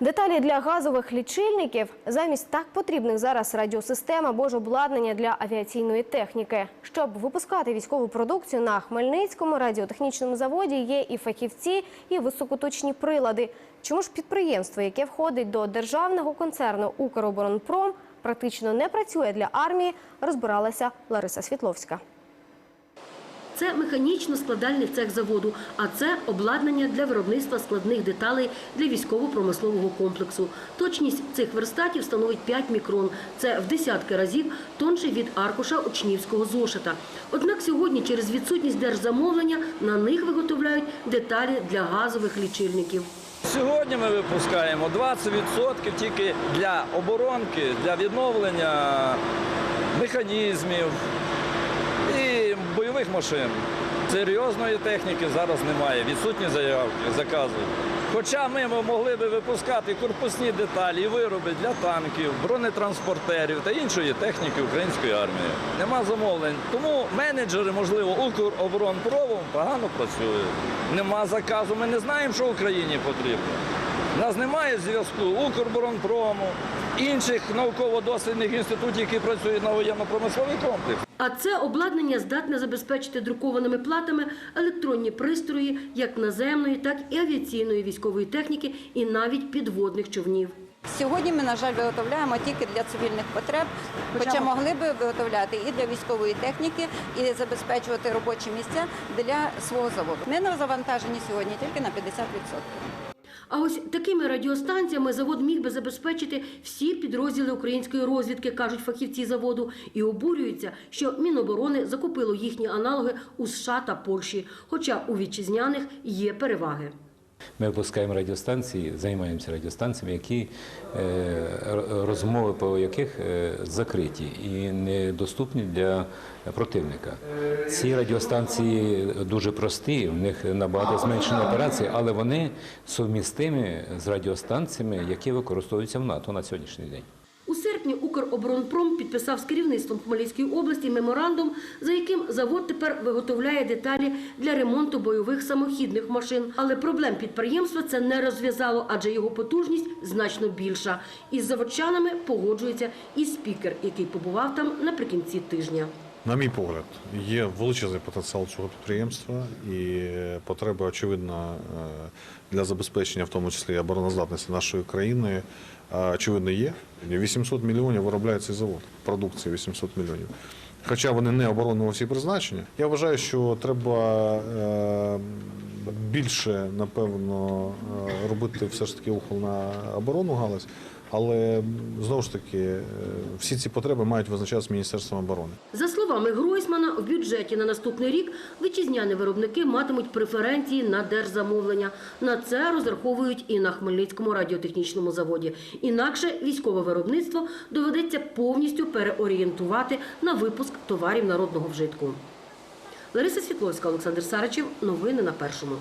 Деталі для газових лічильників замість так потрібних зараз радіосистем або ж обладнання для авіаційної техніки. Щоб випускати військову продукцію на Хмельницькому радіотехнічному заводі є і фахівці, і високоточні прилади. Чому ж підприємство, яке входить до державного концерну Укроборонпром, практично не працює для армії, розбиралася Лариса Світловська. Це механічно-складальний цех заводу, а це обладнання для виробництва складних деталей для військово-промислового комплексу. Точність цих верстатів становить 5 мікрон. Це в десятки разів тонше від аркуша учнівського зошита. Однак сьогодні через відсутність держзамовлення на них виготовляють деталі для газових лічильників. Сьогодні ми випускаємо 20% тільки для оборонки, для відновлення механізмів бойових машин. Серйозної техніки зараз немає, відсутні заявки, закази. Хоча ми могли би випускати корпусні деталі і вироби для танків, бронетранспортерів та іншої техніки української армії. Нема замовлень. Тому менеджери, можливо, Укроборонпрову погано працюють. Нема заказу. Ми не знаємо, що Україні потрібно. У нас немає зв'язку Укрборонпрому, інших науково-дослідних інститутів, які працюють на воєнно-промисловий комплекс. А це обладнання здатне забезпечити друкованими платами електронні пристрої як наземної, так і авіаційної військової техніки, і навіть підводних човнів. Сьогодні ми, на жаль, виготовляємо тільки для цивільних потреб, хоча могли би виготовляти і для військової техніки, і забезпечувати робочі місця для свого заводу. Ми на завантажені сьогодні тільки на 50%. А ось такими радіостанціями завод міг би забезпечити всі підрозділи української розвідки, кажуть фахівці заводу, і обурюються, що Міноборони закупило їхні аналоги у США та Польщі, хоча у вітчизняних є переваги. Ми випускаємо радіостанції, займаємося радіостанціями, які е, розмови по яких е, закриті і недоступні для противника. Ці радіостанції дуже прості, в них набагато зменшено операції, але вони совмістимі з радіостанціями, які використовуються в НАТО на сьогоднішній день. Серпні Укроборонпром підписав з керівництвом Хмельницької області меморандум, за яким завод тепер виготовляє деталі для ремонту бойових самохідних машин. Але проблем підприємства це не розв'язало, адже його потужність значно більша. Із заводчанами погоджується і спікер, який побував там наприкінці тижня. На мій погляд, є величезний потенціал цього підприємства і потреба, очевидно, е, для забезпечення, в тому числі обороноздатності нашої країни, е, очевидно, є. 800 мільйонів виробляє цей завод, продукції 800 мільйонів. Хоча вони не оборонного всі призначення. Я вважаю, що треба е, більше, напевно, е, робити все ж таки ухил на оборонну галузь. Але знову ж таки, е, всі ці потреби мають визначатися Міністерством оборони. За словами Гройсмана, в бюджеті на наступний рік вітчизняні виробники матимуть преференції на держзамовлення. На це розраховують і на Хмельницькому радіотехнічному заводі. Інакше військове виробництво доведеться повністю переорієнтувати на випуск товарів народного вжитку. Лариса Світловська, Олександр Сарачев. Новини на першому.